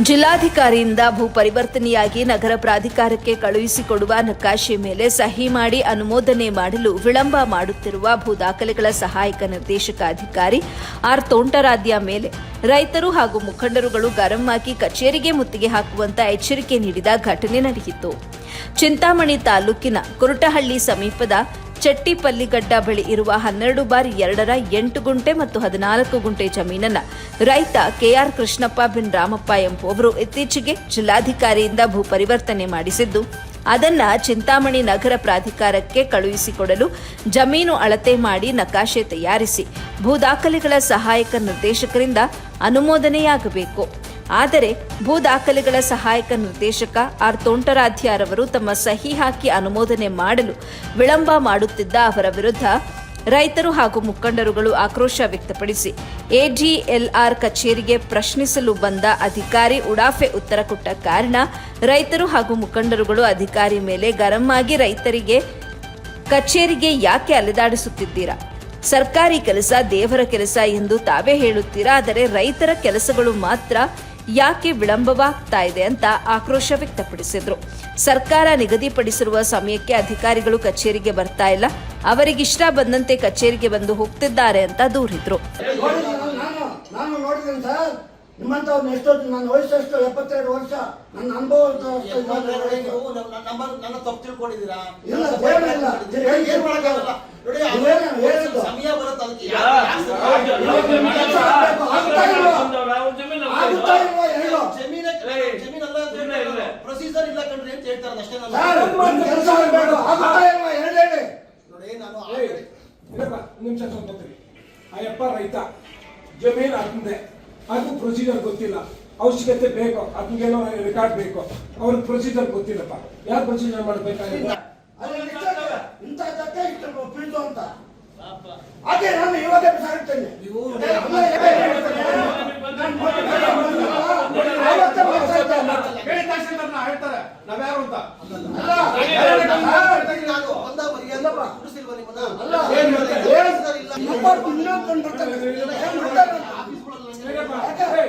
ಜಿಲ್ಲಾಧಿಕಾರಿಯಿಂದ ಭೂ ಪರಿವರ್ತನೆಯಾಗಿ ನಗರ ಪ್ರಾಧಿಕಾರಕ್ಕೆ ಕಳುಹಿಸಿಕೊಡುವ ನಕಾಶೆ ಮೇಲೆ ಸಹಿ ಮಾಡಿ ಅನುಮೋದನೆ ಮಾಡಲು ವಿಳಂಬ ಮಾಡುತ್ತಿರುವ ಭೂ ದಾಖಲೆಗಳ ಸಹಾಯಕ ನಿರ್ದೇಶಕ ಅಧಿಕಾರಿ ಆರ್ ತೋಂಟರಾದ್ಯ ಮೇಲೆ ರೈತರು ಹಾಗೂ ಮುಖಂಡರುಗಳು ಗರಂ ಆಗಿ ಕಚೇರಿಗೆ ಮುತ್ತಿಗೆ ಹಾಕುವಂತ ಎಚ್ಚರಿಕೆ ನೀಡಿದ ಘಟನೆ ನಡೆಯಿತು. ಚಿಂತಾಮಣಿ ತಾಲೂಕಿನ ಕುರುಟಹಳ್ಳಿ ಸಮೀಪದ ಚಟ್ಟಿಪಲ್ಲಿಗಡ್ಡ ಬಳಿ ಇರುವ ಹನ್ನೆರಡು ಬಾರಿ ಎರಡರ ಎಂಟು ಗುಂಟೆ ಮತ್ತು ಹದಿನಾಲ್ಕು ಗುಂಟೆ ಜಮೀನನ್ನು ರೈತ ಕೆಆರ್ ಕೃಷ್ಣಪ್ಪ ಬಿನ್ ರಾಮಪ್ಪ ಎಂಬುವವರು ಇತ್ತೀಚೆಗೆ ಜಿಲ್ಲಾಧಿಕಾರಿಯಿಂದ ಭೂ ಪರಿವರ್ತನೆ ಮಾಡಿಸಿದ್ದು, ಅದನ್ನ ಚಿಂತಾಮಣಿ ನಗರ ಪ್ರಾಧಿಕಾರಕ್ಕೆ ಕಳುಹಿಸಿಕೊಡಲು ಜಮೀನು ಅಳತೆ ಮಾಡಿ ನಕಾಶೆ ತಯಾರಿಸಿ, ಭೂ ದಾಖಲೆಗಳ ಸಹಾಯಕ ನಿರ್ದೇಶಕರಿಂದ ಅನುಮೋದನೆಯಾಗಬೇಕು. ಆದರೆ ಭೂ ದಾಖಲೆಗಳ ಸಹಾಯಕ ನಿರ್ದೇಶಕ ಆರ್ ತೋಂಟರಾಧ್ಯಾರವರು ತಮ್ಮ ಸಹಿ ಹಾಕಿ ಅನುಮೋದನೆ ಮಾಡಲು ವಿಳಂಬ ಮಾಡುತ್ತಿದ್ದ ಅವರ ವಿರುದ್ಧ ರೈತರು ಹಾಗೂ ಮುಖಂಡರುಗಳು ಆಕ್ರೋಶ ವ್ಯಕ್ತಪಡಿಸಿ ಎಡಿಎಲ್ಆರ್ ಕಚೇರಿಗೆ ಪ್ರಶ್ನಿಸಲು ಬಂದ ಅಧಿಕಾರಿ ಉಡಾಫೆ ಉತ್ತರ ಕೊಟ್ಟ ಕಾರಣ ರೈತರು ಹಾಗೂ ಮುಖಂಡರುಗಳು ಅಧಿಕಾರಿ ಮೇಲೆ ಗರಂ ಆಗಿ ರೈತರಿಗೆ ಕಚೇರಿಗೆ ಯಾಕೆ ಅಲೆದಾಡಿಸುತ್ತಿದ್ದೀರಾ? ಸರ್ಕಾರಿ ಕೆಲಸ ದೇವರ ಕೆಲಸ ಎಂದು ತಾವೇ ಹೇಳುತ್ತೀರಾ? ಆದರೆ ರೈತರ ಕೆಲಸಗಳು ಮಾತ್ರ ಯಾಕೆ ವಿಳಂಬವಾಗ್ತಾ ಇದೆ ಅಂತ ಆಕ್ರೋಶ ವ್ಯಕ್ತಪಡಿಸಿದ್ರು. ಸರ್ಕಾರ ನಿಗದಿಪಡಿಸಿರುವ ಸಮಯಕ್ಕೆ ಅಧಿಕಾರಿಗಳು ಕಚೇರಿಗೆ ಬರ್ತಾ ಇಲ್ಲ. ಅವರಿಗಿಷ್ಟ ಬಂದಂತೆ ಕಚೇರಿಗೆ ಬಂದು ಹೋಗ್ತಿದ್ದಾರೆ ಅಂತ ದೂರಿದ್ರು. ಎಷ್ಟೊತ್ತು ನನ್ನ ಎಪ್ಪತ್ತೆರಡು ವರ್ಷ ನನ್ನ ಅನುಭವ ನೀವು ನಂಬರ್ ನನ್ನ ತಪ್ಪು ತಿಳ್ಕೊಂಡಿದ್ದೀರಾ? ಇಲ್ಲ, ಇಲ್ಲ. ಏನ್- ಏನ್ ನೋಡಿ ಅದು ಇದೇನು ಹೇಳಿದ್ದು? ಸಮಯ ಬರುತ್ತೆ ಅದಕ್ಕೆ ಯಾ, ಯಾಕೆ- ಆಗ್ತಾ ಇಲ್ವಾ? ಆಗುತ್ತಾ ಇಲ್ವಾ ಹೇಳು ಜಮೀನ ಏಯ್, ಜಮೀನಲ್ಲ ಸುಮ್ನೆ ಇರ್ಲೆ. ಪ್ರೊಸೀಜರ್ ಇಲ್ಲ ಕಣ್ರಿ ಅಂತ ಹೇಳ್ತಾರೆ ಅಷ್ಟೇ ನಾನು ಸರ್ ನನ್ನ ಕೆಲಸ ಆಗಬೇಕು ಆಗುತ್ತಾ ಇಲ್ವಾ ಹೇಳಿ ಹೇಳಿ ನೋಡಿ ನಾನು ಏಯ್, ಬರ್ತೀನಿ. ಆ ರೈತ ಜಮೀನು ಅದಂದೆ ಅದು ಪ್ರೊಸೀಜರ್ ಗೊತ್ತಿಲ್ಲ ಅವಶ್ಯಕತೆ ಬೇಕು ಅದನ್ನೇನೋ ರೆಕಾರ್ಡ್ ಬೇಕು ಅವ್ರ ಪ್ರೊಸೀಜರ್ ಗೊತ್ತಿಲ್ಲಪ್ಪ ಯಾರು ಪ್ರೊಸೀಜರ್ ಮಾಡ್ಬೇಕಾಗಿಲ್ಲ ಇಂಥ ಇಷ್ಟು ಅಂತ ಅದೇ ನಾನು ಇವಾಗ ನಾವ್ಯಾರು ಅಂತ ಅಲ್ಲ, ಮಾಡ್ತಾರೆ? ಮಾಡ್ತಾರೆ?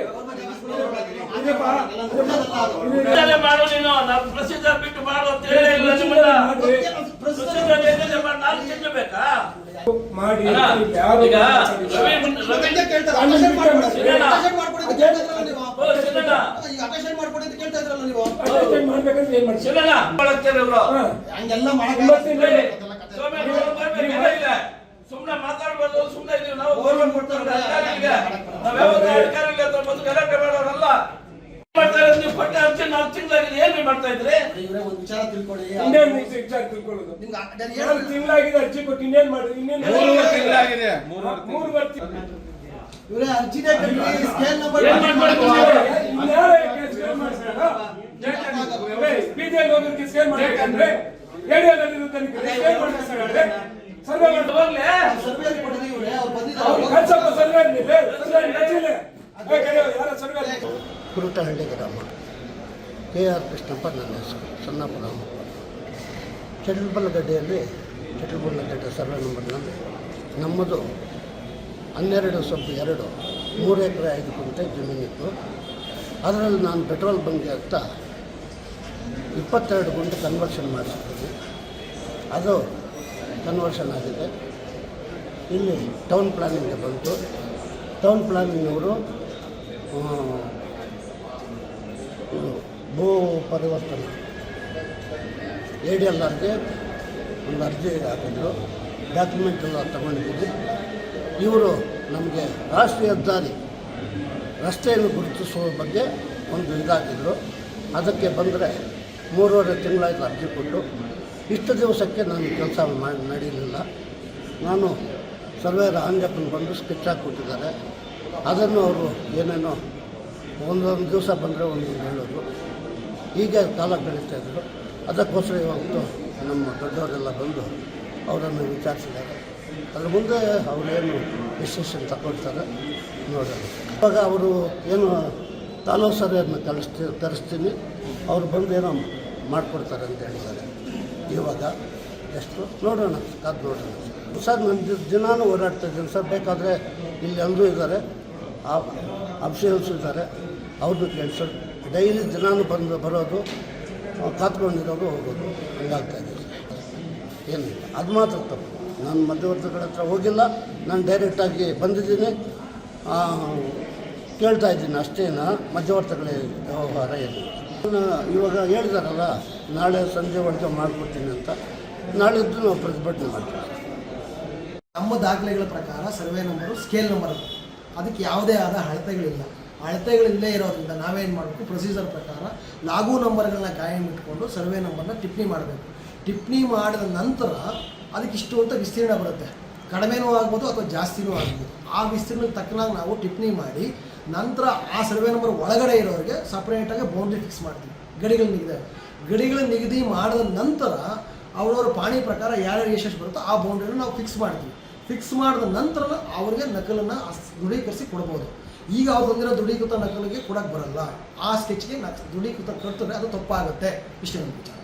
ಮಾಡು ನೀನು ನಾವು ಪ್ರೊಸೀಜರ್ ಬಿಟ್ಟು ಮಾಡು ಅಂತ ಹೇಳಿ ಇಲ್ಲ ನಿಮ್ಮನ್ನ ಮಾಡ್ರಿ. ಪ್ರೊಸೀಜರ್ ಏನಿದೆ ಮಾಡಿ ನಾನು ತಿನ್ನಬೇಕಾ ಮಾಡಿ ಈಗ. ರವಿ ಕೇಳ್ತಾರೆ ಕೇಳ್ತಾ ಇದ್ರಲ್ಲ ನೀವು ಓ, ಅಂತ ಕೇಳ್ತಾ ಇದ್ರಲ್ಲ ನೀವು ಮಾಡ್ಬೇಕಂದ್ರೆ ಏನ್ ಇವ್ರು ಹಾ. ಹಂಗೆಲ್ಲ ಮಾಡಕ್ಕೆ ಬರ್ಬೇಕಿಲ್ಲ ಈಗ. ಸುಮ್ನೆ ಮಾತಾಡ್ಬೋದು ಸುಮ್ನೆ ಇದೀವಿ. ನಾವು ಗೌರ್ಮೆಂಟ್ ಕೊಡ್ತಾರೆ ನಾವ್ ಯಾವತ್ತೂ ಇಲ್ಲ ಅಂತ ಬಂದು ಗಲಾಟೆ ಮಾಡೋರಲ್ಲ. ಏನ್ ಮಾಡ್ತಾ ಇರೋದು ನೀವು ಕೊಟ್ಟೆ ಅರ್ಜಿ ನಾಲ್ಕು ತಿಂಗಳಾಗಿದೆ. ಏನ್ ನೀವು ಮಾಡ್ತಾ ಇದ್ರಿ? ಇವ್ರೆ ಒಂದ್ ವಿಚಾರ ತಿಳ್ಕೊಳ್ಳಿ. ಇನ್ನೇನ್ ವಿಚಾರ ತಿಳ್ಕೊಳ್ಳೋದು? ನಿಮ್ಗೆ ಆ- ನಾನು ಎರಡು ಹೇಳೋದು- ತಿಂಗಳಾಗಿದೆ ಅರ್ಜಿ ಕೊಟ್ಟು ಇನ್ನೇನ್ ಮಾಡಿ ಇನ್ನೇನ್ ಮೂರುವರೆ ತಿಂಗಳಾಗಿದೆ. ಮೂರು ವರ್ಷ ಇವರೇ ಅರ್ಜಿನೇ ಕಟ್ಟಿ ಸ್ಕೇಲ್ ನಂಬರ್ ಏನ್ ಮಾಡ್ಬೇಕು ನೀವು? ಮಾಡ್ಬೇಕಂದ್ರೆ ಏರಿಯಾದಲ್ಲಿ ಇರುತ್ತೆ? ಸರ್ವೆ ಮಾಡಿ ಹೋಗ್ಲಿ ಸರ್ವೆ ಕೊಟ್ಟಿದ್ದೀವಿ ಇವ್ರೆ ಅವ್ರು ಅವ್ರು ಬಂದಿದ್ದಾರೆ ಕಳ್ಸಪ್ಪ ಸರ್ವೆ ಅಂದಿದೆ. ಸರ್ವೆ ನಡೀಲಿ. ಏ, ಕರೆಯೋ, ಯಾರೋ ಸರ್ವೆ ಅಂದಿದೆ. ಕುರುಟಹಳ್ಳಿ ಗ್ರಾಮ. ಕೆ ಆರ್ ಕೃಷ್ಣಪ್ಪ ನನ್ನ ಹೆಸರು. ಸಣ್ಣಪುರ ಚಟಲ್ಬಲ್ಲಗಡ್ಡೆಯಲ್ಲಿ ಚಟಲ್ಬಲ್ಲಗಡ್ಡೆ ಸರ್ವೆ ನಂಬರ್ನಲ್ಲಿ ನಮ್ಮದು ಹನ್ನೆರಡು ಸ್ವಲ್ಪ ಎರಡು ಮೂರು ಎಕರೆ ಐದು ಕುಂಟೆ ಜಮೀನಿತ್ತು. ಅದರಲ್ಲಿ ನಾನು ಪೆಟ್ರೋಲ್ ಬಂಕ್ಗೆ ಅಂತ ಇಪ್ಪತ್ತೆರಡು ಗುಂಟೆ ಕನ್ವರ್ಷನ್ ಮಾಡಿಸಿದ್ದೀನಿ. ಅದು ಕನ್ವರ್ಷನ್ ಆಗಿದೆ. ಇಲ್ಲಿ ಟೌನ್ ಪ್ಲಾನಿಂಗ್ಗೆ ಬಂತು. ಟೌನ್ ಪ್ಲಾನಿಂಗ್ನವರು ಭೂ ಪರಿವರ್ತನೆ ಎ ಡಿ ಎಲ್ ಆರ್ಗೆ ಒಂದು ಅರ್ಜಿ ಹಾಕಿದ್ರು. ಡಾಕ್ಯುಮೆಂಟ್ ಎಲ್ಲ ತಗೊಂಡಿದ್ದೀವಿ. ಇವರು ನಮಗೆ ರಾಷ್ಟ್ರೀಯ ಹೆದ್ದಾರಿ, ರಸ್ತೆಯನ್ನು ಗುರುತಿಸುವ ಬಗ್ಗೆ ಒಂದು ಇದಾಗಿದ್ದರು ಅದಕ್ಕೆ ಬಂದರೆ ಮೂರುವರೆ ತಿಂಗಳಾಯ್ತು ಅರ್ಜಿ ಕೊಟ್ಟು. ಇಷ್ಟು ದಿವಸಕ್ಕೆ ನಾನು ಕೆಲಸ ಮಾಡಿ ನಡೀಲಿಲ್ಲ. ನಾನು ಸರ್ವೇರ ಆಂಜಪ್ಪನ ಬಂದು ಸ್ಕೆಚ್ ಹಾಕಿಬಿಟ್ಟಿದ್ದಾರೆ ಅದನ್ನು ಅವರು ಏನೇನೋ ಒಂದೊಂದು ದಿವಸ ಬಂದರೆ ಒಂದೊಂದು ಹೇಳೋದು ಹೀಗೆ ಕಾಲ ಬೆಳೀತಾ ಇದ್ದರು. ಅದಕ್ಕೋಸ್ಕರ ಇವತ್ತು ನಮ್ಮ ದೊಡ್ಡವರೆಲ್ಲ ಬಂದು ಅವರನ್ನು ವಿಚಾರಿಸಿದ್ದಾರೆ. ಅದ್ರ ಮುಂದೆ ಅವರೇನು ಡಿಸಿಷನ್ ತಗೊಳ್ತಾರೆ ನೋಡೋಣ. ಇವಾಗ ಅವರು ಏನು ತಾಲೂಕು ಸರಿಯನ್ನು ಕಳಿಸ್ತೀನಿ ಕರೆಸ್ತೀನಿ. ಅವ್ರು ಬಂದು ಏನೋ ಮಾಡಿಕೊಡ್ತಾರೆ ಅಂತ ಹೇಳಿದ್ದಾರೆ. ಇವಾಗ ಎಷ್ಟು? ನೋಡೋಣ ಅದು ನೋಡೋಣ. ಸರ್, ನಾನು ದಿ- ದಿನಾನೂ ಓಡಾಡ್ತಾ ಇದ್ದೀನಿ. ಸರ್, ಬೇಕಾದರೆ ಇಲ್ಲಿ ಎಲ್ಲರೂ ಇದ್ದಾರೆ. ಅಫಿಷಿಯಲ್ಸ್ ಇದ್ದಾರೆ. ಅವ್ರದ್ದು ಕೇಳಿ, ಸರ್. ಡೈಲಿ ದಿನಾನು ಬಂದು ಬರೋದು ಕಾತ್ಕೊಂಡಿರೋದು ಹೋಗೋದು. ಹಂಗಾಗ್ತಾಯಿದೆ ಏನಿಲ್ಲ ಅದು ಮಾತ್ರ ತಪ್ಪು. ನಾನು ಮಧ್ಯವರ್ತಿಗಳ ಹತ್ರ ಹೋಗಿಲ್ಲ. ನಾನು ಡೈರೆಕ್ಟಾಗಿ ಬಂದಿದ್ದೀನಿ. ಕೇಳ್ತಾ ಇದ್ದೀನಿ ಅಷ್ಟೇನ? ಮಧ್ಯವರ್ತಿಗಳ ವ್ಯವಹಾರ ಇಲ್ಲ ಇವಾಗ ಹೇಳ್ತಾರಲ್ಲ ನಾಳೆ ಸಂಜೆ ಒಳಗೆ ಮಾಡಿಕೊಡ್ತೀನಿ ಅಂತ. ನಾಳಿದ್ದು ನಾವು ಪ್ರತಿಭಟನೆ ಮಾಡ್ತೀವಿ. ನಮ್ಮ ದಾಖಲೆಗಳ ಪ್ರಕಾರ ಸರ್ವೆ ನಂಬರು ಸ್ಕೇಲ್ ನಂಬರ್ ಅದಕ್ಕೆ ಯಾವುದೇ ಆದ ಅಳತೆಗಳಿಲ್ಲ. ಅಳತೆಗಳಿಲ್ಲದೆ ಇರೋದ್ರಿಂದ ನಾವೇನು ಮಾಡಬೇಕು? ಪ್ರೊಸೀಜರ್ ಪ್ರಕಾರ ಲಾಗು ನಂಬರ್ಗಳನ್ನ ಕಾಯಂ ಇಟ್ಕೊಂಡು ಸರ್ವೆ ನಂಬರ್ನ ಟಿಪ್ಪಣಿ ಮಾಡಬೇಕು. ಟಿಪ್ಪಣಿ ಮಾಡಿದ ನಂತರ ಅದಕ್ಕೆ ಇಷ್ಟು ಅಂತ ವಿಸ್ತೀರ್ಣ ಬರುತ್ತೆ. ಕಡಿಮೆನೂ ಆಗ್ಬೋದು ಅಥವಾ ಜಾಸ್ತಿನೂ ಆಗ್ಬೋದು. ಆ ವಿಸ್ತೀರ್ಣಕ್ಕೆ ತಕ್ಕನಾಗಿ ನಾವು ಟಿಪ್ಪಣಿ ಮಾಡಿ ನಂತರ ಆ ಸರ್ವೆ ನಂಬರ್ ಒಳಗಡೆ ಇರೋರಿಗೆ ಸಪ್ರೇಟಾಗಿ ಬೌಂಡ್ರಿ ಫಿಕ್ಸ್ ಮಾಡ್ತೀವಿ. ಗಡಿಗಳು ನಿಗದಿ. ಗಡಿಗಳು ನಿಗದಿ ಮಾಡಿದ ನಂತರ ಅವರವ್ರ ಪಾಣಿ ಪ್ರಕಾರ ಯಾರ್ಯಾರು ಯಶಸ್ಸು ಬರುತ್ತೋ ಆ ಬೌಂಡ್ರಿನ ನಾವು ಫಿಕ್ಸ್ ಮಾಡ್ತೀವಿ. ಫಿಕ್ಸ್ ಮಾಡಿದ ನಂತರ ಅವ್ರಿಗೆ ನಕಲನ್ನು ದೃಢೀಕರಿಸಿ ಕೊಡ್ಬೋದು. ಈಗ ಅವ್ರು ಬಂದಿರೋ ದೃಢೀಕೃತ ನಕಲಿಗೆ ಕೊಡಕ್ಕೆ ಬರಲ್ಲ. ಆ ಸ್ಕೆಚ್ಗೆ ನಕ್ ದೃಢೀಕೃತ ಕೊಡ್ತಾರೆ, ಅದು ತಪ್ಪಾಗುತ್ತೆ. ಇಷ್ಟೇ ನನ್ನ ವಿಚಾರ.